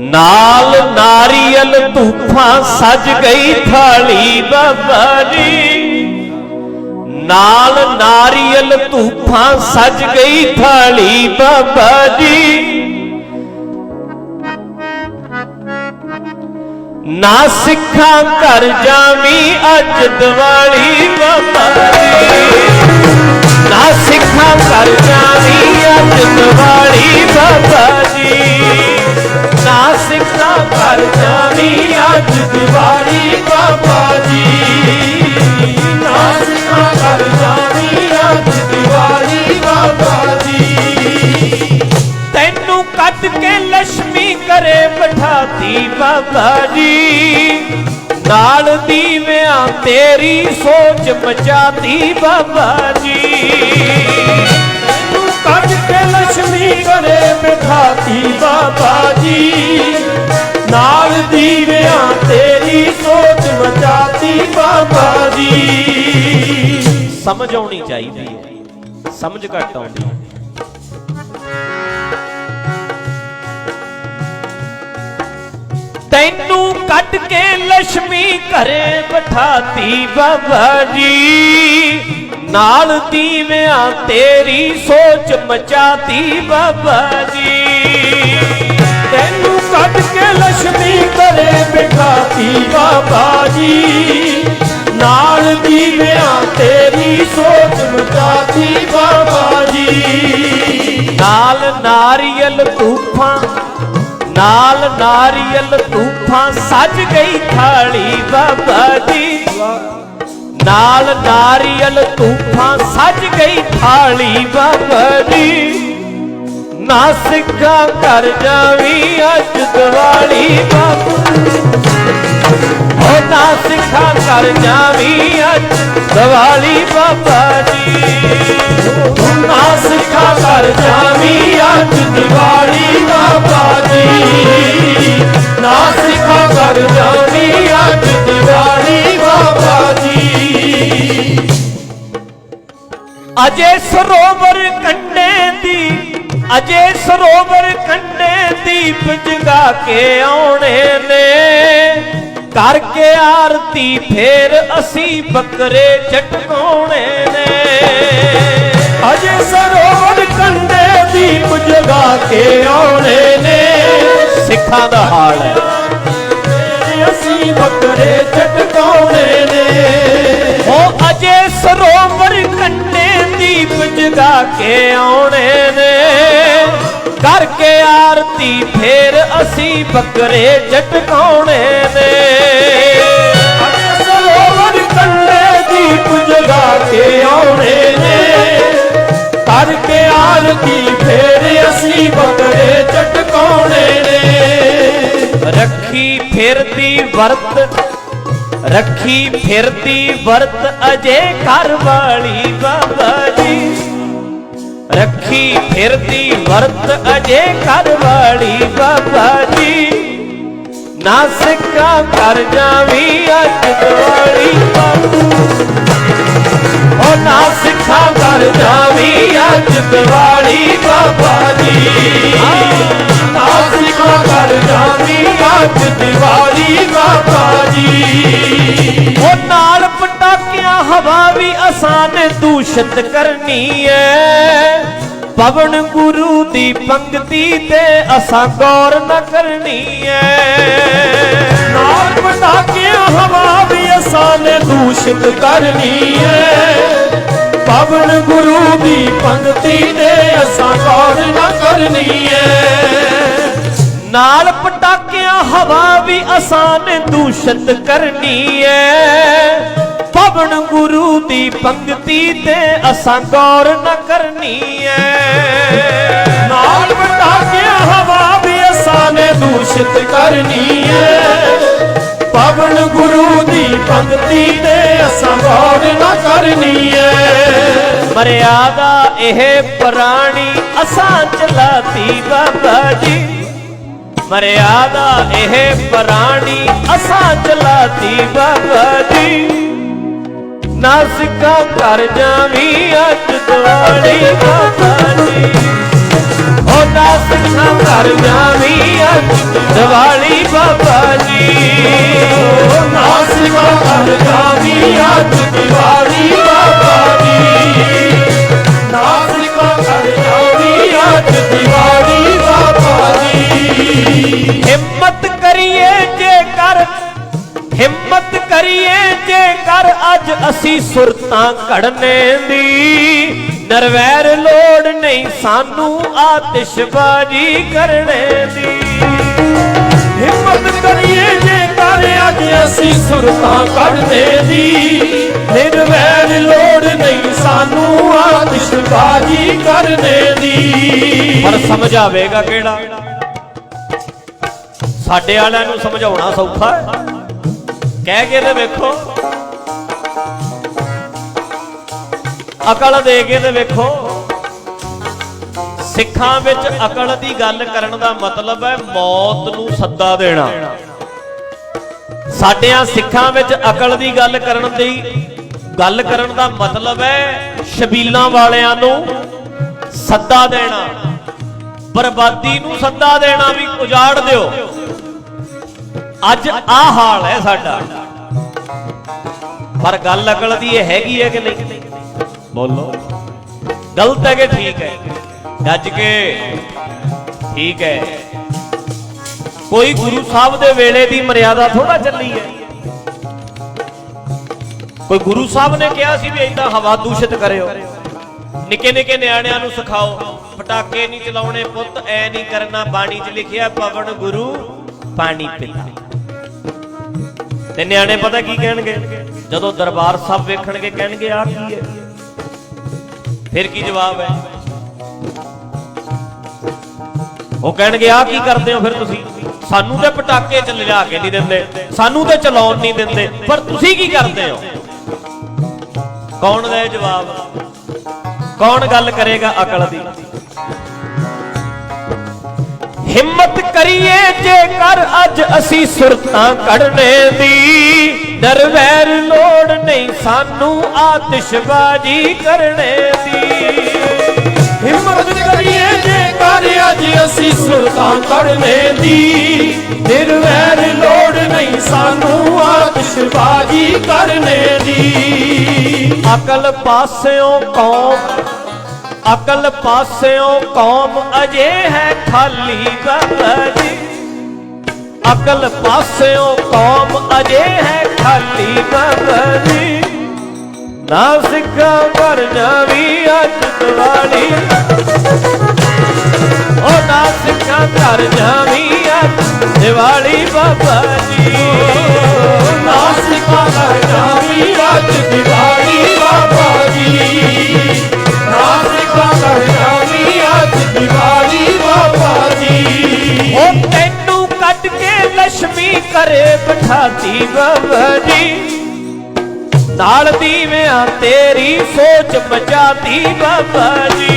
ਨਾਲ ਨਾਰੀਅਲ ਧੂਫਾਂ ਸਜ ਗਈ ਥਾਲੀ ਬਾਬਾ ਜੀ। ਨਾਲ ਨਾਰੀਅਲ ਧੂਫਾਂ ਸਜ ਗਈ ਥਾਲੀ ਬਾਬਾ ਜੀ। ਨਾ ਸਿੱਖਾਂ ਘਰ ਜਾਵੀ ਅੱਜ ਦੀਵਾਲੀ ਬਾਬਾ ਜੀ। ਨਾ ਸਿੱਖਾਂ ਘਰ ਜਾਵੀ ਅੱਜ ਦੀਵਾਲੀ ਬਾਬਾ ਜੀ। ਸਿੱਖਾਂ ਘਰ ਜਾਣੀ ਅੱਜ ਦੀਵਾਲੀ ਬਾਬਾ ਜੀ। ਨਾ ਸਿੱਖਾਂ ਘਰ ਜਾਣੀ ਅੱਜ ਦੀਵਾਲੀ ਬਾਬਾ ਜੀ। ਤੈਨੂੰ ਕੱਟ ਕੇ ਲక్ష్ਮੀ ਕਰੇ ਬਿਠਾਤੀ ਬਾਬਾ ਜੀ। ਨਾਲ ਦੀਵਿਆਂ ਤੇਰੀ ਸੋਚ ਮਚਾਤੀ ਬਾਬਾ ਜੀ। ਤੂੰ ਕੱਟ ਕੇ ਲక్ష్ਮੀ ਕਰੇ ਬਿਠਾਤੀ ਬਾਬਾ ਜੀ ਨਾਲ ਦੀਵਿਆਂ ਤੇਰੀ ਸੋਚ ਮਚਾਤੀ ਬਾਬਾ ਜੀ। ਸਮਝ ਆਉਣੀ ਚਾਹੀਦੀ ਹੈ, ਸਮਝ ਘੱਟ ਆਉਂਦੀ ਹੈ। ਤੈਨੂੰ ਕੱਢ ਕੇ ਲక్ష్ਮੀ ਘਰੇ ਬਿਠਾਤੀ ਬਾਬਾ ਜੀ। ਨਾਲ ਦੀਵਿਆਂ ਤੇਰੀ ਸੋਚ ਮਚਾਤੀ ਬਾਬਾ ਜੀ। ਤੈਨੂੰ ਕੱਢ ਕੇ ਲక్ష్ਮੀ ਕਰੇ ਬਿਠਾਤੀ ਬਾਬਾ ਜੀ। ਨਾਲ ਦੀਵਿਆਂ ਤੇਰੀ ਸੋਚ ਮਚਾਤੀ ਬਾਬਾ ਜੀ। ਨਾਲ ਨਾਰੀਅਲ ਧੂਫਾਂ ਨਾਲ ਨਾਰੀਅਲ ਧੂਫਾਂ ਸਜ ਗਈ ਥਾਲੀ ਬਾਬਾ ਜੀ। ਨਾਲ ਨਾਰੀਅਲ ਧੂਫਾਂ ਸਜ ਗਈ ਥਾਲੀ ਬਾਬਾ ਜੀ। ਨਾ ਸਿੱਖਾਂ ਘਰ ਜਾਵੀਂ, ਅੱਜ ਦੀਵਾਲੀ ਬਾਪੂ। ਓ ਨਾ ਸਿੱਖਾਂ ਘਰ ਜਾਵੀਂ, ਅੱਜ ਦੀਵਾਲੀ ਬਾਬਾ ਜੀ। ਨਾ ਸਿੱਖਾ ਕਰ ਜਾਵੀ, ਅੱਜ ਦੀਵਾਲੀ ਬਾਬਾ ਜੀ। ਨਾ ਸਿੱਖਾ ਕਰ ਜਾਵੀਂ, ਅੱਜ ਦੀਵਾਲੀ ਬਾਬਾ ਜੀ। ਅਜੇ ਸਰੋਵਰ ਅਜੇ ਸਰੋਵਰ ਕੰਡੇ ਦੀਪ ਜਗਾ ਕੇ ਆਉਣੇ ਨੇ, ਕਰਕੇ ਆਰਤੀ ਫੇਰ ਅਸੀਂ ਬੱਕਰੇ ਚਟਕਾਉਣੇ ਨੇ। ਅਜੇ ਸਰੋਵਰ ਕੰਡੇ ਦੀਪ ਜਗਾ ਕੇ ਆਉਣੇ ਨੇ, ਸਿੱਖਾਂ ਦਾ ਹਾਲ ਹੈ। ਅਸੀਂ ਬੱਕਰੇ ਚਟਕਾਉਣੇ ਨੇ। ਉਹ ਅਜੇ ਸਰੋਵਰ ਕੰਡੇ ਦੀਪ ਜਗਾ ਕੇ ਆਉਣੇ ਨੇ। ਆਰਤੀ ਫੇਰ ਅਸੀਂ ਬੱਕਰੇ ਚਟਕਾਉਣੇ ਨੇ। ਅਜੇ ਸਰੋਵਰ ਕੰਡੇ ਦੀਪ ਜਗਾ ਕੇ ਆਉਣੇ ਨੇ। ਕਰਕੇ ਆਰਤੀ ਫੇਰ ਅਸੀਂ ਬੱਕਰੇ ਚਟਕਾਉਣੇ ਨੇ। ਰੱਖੀ ਫਿਰਦੀ ਵਰਤ ਰੱਖੀ ਫਿਰਦੀ ਵਰਤ ਅਜੇ ਘਰ ਵਾਲੀ ਬਾਬਾ ਜੀ। ਰੱਖੀ ਫਿਰਦੀ ਵਰਤ ਅਜੇ ਘਰ ਵਾਲੀ ਬਾਬਾ ਜੀ। ਨਾ ਕਰ ਜਾਵੀ ਅੱਜ ਦਿਵਾਲੀ ਬਾਬੂ ਓ ਨਾ ਕਰ ਜਾਵੀਂ ਅੱਜ ਦਿਵਾਲੀ ਬਾਬਾ ਜੀ। ਨਾ ਕਰ ਜਾਵੀਂ ਅੱਜ ਦੀਵਾਲੀ ਬਾਬਾ ਜੀ। ਉਹ ਨਾਲ ਵੀ ਆਸਾਨ ਦੂਸ਼ਿਤ ਕਰਨੀ ਐ। ਪਵਨ ਗੁਰੂ ਦੀ ਪੰਕਤੀ ਤੇ ਅਸਾਂ ਗੌਰ ਨਾ ਕਰਨੀ ਐ। ਨਾਲ ਪਟਾਕਿਆਂ, ਹਵਾ ਵੀ ਆਸਾਨ ਨੇ ਦੂਸ਼ਿਤ ਕਰਨੀ ਏ ਪਵਨ ਗੁਰੂ ਦੀ ਪੰਕਤੀ ਤੇ ਅਸਾਂ ਗੌਰ ਨਾ ਕਰਨੀ ਏ ਨਾਲ ਪਟਾਕਿਆਂ, ਹਵਾ ਵੀ ਆਸਾਨ ਦੂਸ਼ਿਤ ਕਰਨੀ ਐ। ਪਵਨ ਗੁਰੂ ਦੀ ਪੰਕਤੀ ਤੇ ਅਸਾਂ ਗੌਰ ਨਾ ਕਰਨੀ ਐ। ਨਾਲ ਪਟਾਕਿਆਂ ਹਵਾ ਵੀ ਅਸਾਂ ਨੇ ਦੂਸ਼ਿਤ ਕਰਨੀ ਏ ਪਵਨ ਗੁਰੂ ਦੀ ਪੰਕਤੀ ਤੇ ਅਸਾਂ ਗੌਰ ਨਾ ਕਰਨੀ ਏ ਮਰਿਆਦਾ ਇਹ ਪ੍ਰਾਣੀ ਅਸਾਂ ਚਲਾਤੀ ਬਾਬਾ ਜੀ। ਮਰਿਆਦਾ ਇਹ ਪ੍ਰਾਣੀ ਅਸਾਂ ਚਲਾਤੀ ਬਾਬਾ ਜੀ। ਨਾਸਿਕਾ ਕਰ ਜਾਵੀ ਅੱਜ ਦਿਵਾਲੀ ਮਾਤਾ ਜੀ ਹੋ ਨਾਸਿਕਾ ਕਰ ਜਾਵੀ ਅੱਜ ਦਿਵਾਲੀ ਬਾਬਾ ਜੀ ਹੋ ਨਾਸਿਕਾ ਕਰ ਜਾਵੀ ਅੱਜ ਦਿਵਾਲੀ ਬਾਬਾ ਜੀ ਨਾਸਿਕਾ ਕਰ ਜਾਵੀ ਅੱਜ ਦਿਵਾਲੀ ਬਾਬਾ ਜੀ ਹਿੰਮਤ ਕਰ ਅੱਜ ਅਸੀਂ ਸੁਰਤਾਂ ਘੜਨੇ ਦੀ ਨਰਵੈਰ ਲੋੜ ਨਹੀਂ, ਸਾਨੂੰ ਆਤਿਸ਼ਬਾਜ਼ੀ ਕਰਨੇ ਦੀ। ਹਿੰਮਤ ਕਰੀਏ ਜੇ ਕਰ ਅੱਜ ਅਸੀਂ ਸੁਰਤਾਂ ਕੱਢਦੇ ਦੀ ਨਿਰਵੈਰ ਲੋੜ ਨਹੀਂ, ਸਾਨੂੰ ਆਤਿਸ਼ਬਾਜ਼ੀ ਕਰਨੇ ਦੀ। ਪਰ ਸਮਝ ਆਵੇਗਾ ਕਿਹੜਾ? ਸਾਡੇ ਵਾਲਿਆਂ ਨੂੰ ਸਮਝਾਉਣਾ ਸੌਖਾ ਹੈ। ਕਹਿ ਕੇ ਤੇ ਵੇਖੋ। ਅਕਲ ਦੇ ਕੇ ਤੇ ਵੇਖੋ। ਸਿੱਖਾਂ ਵਿੱਚ ਅਕਲ ਦੀ ਗੱਲ ਕਰਨ ਦਾ ਮਤਲਬ ਹੈ ਮੌਤ ਨੂੰ ਸੱਦਾ ਦੇਣਾ। ਸਾਡਿਆਂ ਸਿੱਖਾਂ ਵਿੱਚ ਅਕਲ ਦੀ ਗੱਲ ਕਰਨ ਦੀ ਗੱਲ ਕਰਨ ਦਾ ਮਤਲਬ ਹੈ ਸ਼ਬੀਲਾਂ ਵਾਲਿਆਂ ਨੂੰ ਸੱਦਾ ਦੇਣਾ। ਬਰਬਾਦੀ ਨੂੰ ਸੱਦਾ ਦੇਣਾ ਵੀ ਉਜਾੜ ਦਿਓ। ਅੱਜ ਆ ਹਾਲ ਹੈ ਸਾਡਾ। ਪਰ ਗੱਲ ਅਕਲ ਦੀ ਇਹ ਹੈਗੀ ਹੈ ਕਿ ਨਹੀਂ? ਬੋਲੋ। ਗਲਤ ਹੈ ਕਿ ਠੀਕ ਹੈ। ਗੱਜ ਕੇ। ਠੀਕ ਹੈ। ਕੋਈ ਗੁਰੂ ਸਾਹਿਬ ਦੇ ਵੇਲੇ ਦੀ ਮਰਿਆਦਾ ਥੋੜਾ ਚੱਲੀ ਹੈ। ਕੋਈ ਗੁਰੂ ਸਾਹਿਬ ਨੇ ਕਿਹਾ ਸੀ ਵੀ ਇਦਾਂ ਹਵਾ ਦੂਸ਼ਿਤ ਕਰਿਓ। ਨਿੱਕੇ ਨਿੱਕੇ ਨਿਆਣਿਆਂ ਨੂੰ ਸਿਖਾਓ। ਪਟਾਕੇ ਨਹੀਂ ਚਲਾਉਣੇ ਪੁੱਤ, ਐ ਨਹੀਂ ਕਰਨਾ। ਬਾਣੀ 'ਚ ਲਿਖਿਆ, ਪਵਨ ਗੁਰੂ, ਪਾਣੀ ਪਿਤਾ। ਤੇ ਨਿਆਣੇ ਪਤਾ ਕੀ ਕਹਿਣਗੇ? ਜਦੋਂ ਦਰਬਾਰ ਸਾਹਿਬ ਵੇਖਣਗੇ, ਕਹਿਣਗੇ ਆ ਕੀ ਹੈ? ਫਿਰ ਕੀ ਜਵਾਬ ਹੈ? ਉਹ ਕਹਿਣਗੇ ਆ ਕੀ ਕਰਦੇ ਹੋ ਫਿਰ ਤੁਸੀਂ? ਸਾਨੂੰ ਤੇ ਪਟਾਕੇ ਚ ਲਿਆ ਕੇ ਨਹੀਂ ਦਿੰਦੇ, ਸਾਨੂੰ ਤੇ ਚਲਾਉਣ ਨਹੀਂ ਦਿੰਦੇ, ਪਰ ਤੁਸੀਂ ਕੀ ਕਰਦੇ ਹੋ? ਕੌਣ ਦੇ ਜਵਾਬ? ਕੌਣ ਗੱਲ ਕਰੇਗਾ ਅਕਲ ਦੀ? ਹਿੰਮਤ ਕਰੀਏ ਜੇਕਰ ਅੱਜ ਅਸੀਂ ਸੁਰਤਾਂ ਕੱਢਣੇ ਦੀ। ਦਰਵੈਰ ਲੋੜ ਨਹੀਂ ਸਾਨੂੰ ਆਤਿਸ਼ਬਾਜ਼ੀ ਕਰਨੇ ਦੀ। ਹਿੰਮਤ ਕਰੀਏ ਜੇ ਕਰ ਅੱਜ ਅਸੀਂ ਸੁਰਤਾਂ ਕੱਢਣੇ ਦੀ। ਨਿਰਵੈਰ ਲੋੜ ਨਹੀਂ ਸਾਨੂੰ ਆਤਿਸ਼ਬਾਜ਼ੀ ਕਰਨੇ ਦੀ। ਅਕਲ ਪਾਸਿਓਂ ਕੌਮ ਅਕਲ ਪਾਸਿਓਂ ਕੌਮ ਅਜੇ ਹੈ ਖਾਲੀ ਬਾਬਾ ਜੀ ਅਕਲ ਪਾਸਿਓਂ ਕੌਮ ਅਜੇ ਹੈ ਖਾਲੀ ਬਾਬਾ ਜੀ ਨਾ ਸਿੱਖਾ ਕਰ ਜਾਵੀ ਅੱਜ ਦਿਵਾਲੀ ਓ ਨਾ ਸਿੱਖਾ ਕਰ ਜਾਵੀ ਅੱਜ ਦਿਵਾਲੀ ਬਾਬਾ ਜੀ। ਨਾਸਿਕਾ ਕਰ ਜਾਵੀ ਅੱਜ ਦੀਵਾਲੀ ਬਾਬਾ ਕਰਨਾਨੀ ਅੱਜ ਦੀਵਾਲੀ ਬਾਬਾ ਜੀ ਉਹ ਤੈਨੂੰ ਕੱਟ ਕੇ ਲక్ష్ਮੀ ਕਰੇ ਬਿਠਾਤੀ ਬਾਬਾ ਜੀ ਨਾਲ ਦੀਵਿਆਂ ਤੇਰੀ ਸੋਚ ਬਚਾਤੀ ਬਾਬਾ ਜੀ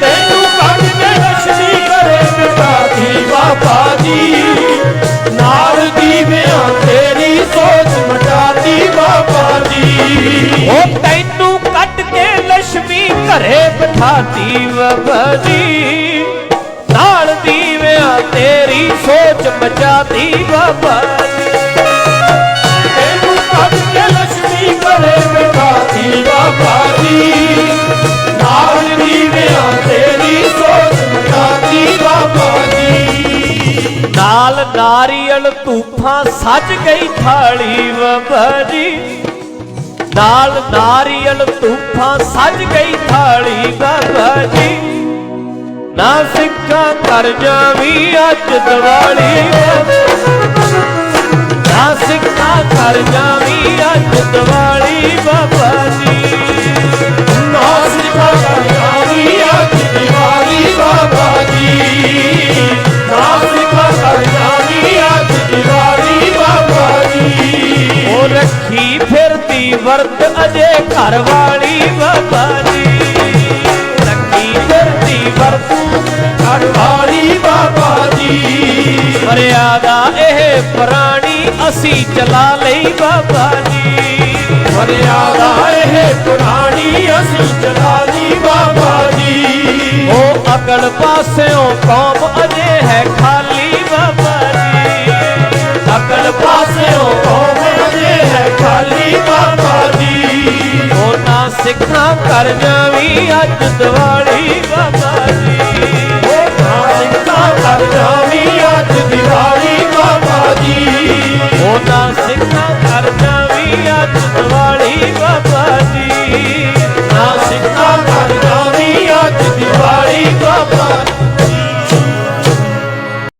ਤੈਨੂੰ ਕੱਟ ਕੇ ਲక్ష్ਮੀ ਕਰੇ ਬਿਠਾਤੀ ਬਾਬਾ ਜੀ। ਨਾਲ ਘਰੇ ਬਿਠਾਤੀ ਬਾਬਾ ਜੀ ਨਾਲ ਦੀਵਿਆਂ ਤੇਰੀ ਸੋਚ ਮਚਾਤੀ ਬਾਬਾ ਜੀ ਤੈਨੂੰ ਕੱਢ ਕੇ ਲక్ష్ਮੀ ਕਰੇ ਬਿਠਾਤੀ ਬਾਬਾ ਜੀ ਨਾਲ ਦੀਵਿਆਂ ਤੇਰੀ ਸੋਚ ਮਟਾਤੀ ਬਾਬਾ ਜੀ ਨਾਲ ਨਾਰੀਅਲ ਧੂਫਾਂ ਸੱਜ ਗਈ ਥਾਲੀ ਬਾਬਾ ਜੀ ਨਾਲ ਨਾਰੀਅਲ ਧੂਫਾਂ ਸੱਜ ਗਈ ਥਾਲੀ ਬਾਬਾ ਜੀ। ਨਾ ਸਿੱਕਾ ਕਰ ਜਾਵੀ ਅੱਜ ਦਿਵਾਲੀ। ਨਾ ਸਿੱਕਾ ਕਰ ਜਾਵੀ ਅੱਜ ਦਿਵਾਲੀ ਬਾਬਾ ਜੀ। ਨਾਸਿਕਾ ਕਰਨਾਵੀ ਅੱਜ ਦੀਵਾਲੀ ਬਾਬਾ ਜੀ। ਨਾਸਿਕਾ ਕਰਨਾਵੀ ਵਰਤ ਅਜੇ ਘਰ ਵਾਲੀ ਬਾਬਾ ਜੀ। ਰੱਖੀ ਫਿਰਦੀ ਵਰਤ ਘਰ ਵਾਲੀ ਬਾਬਾ ਜੀ। ਮਰਿਆਦਾ ਇਹ ਪੁਰਾਣੀ ਅਸੀਂ ਚਲਾ ਲਈ ਬਾਬਾ ਜੀ। ਮਰਿਆਦਾ ਇਹ ਪੁਰਾਣੀ ਅਸੀਂ ਚਲਾ ਲਈ ਬਾਬਾ ਜੀ। ਉਹ ਅਗਲ ਪਾਸਿਓਂ ਕੌਮ ਅਜੇ ਹੈ ਖਾਲੀ ਬਾਬਾ ਜੀ। ਅਗਲ ਪਾਸ ਸਿੱਖਾਂ ਕਰ ਜਾਵੀ ਅੱਜ ਦਿਵਾਲੀ।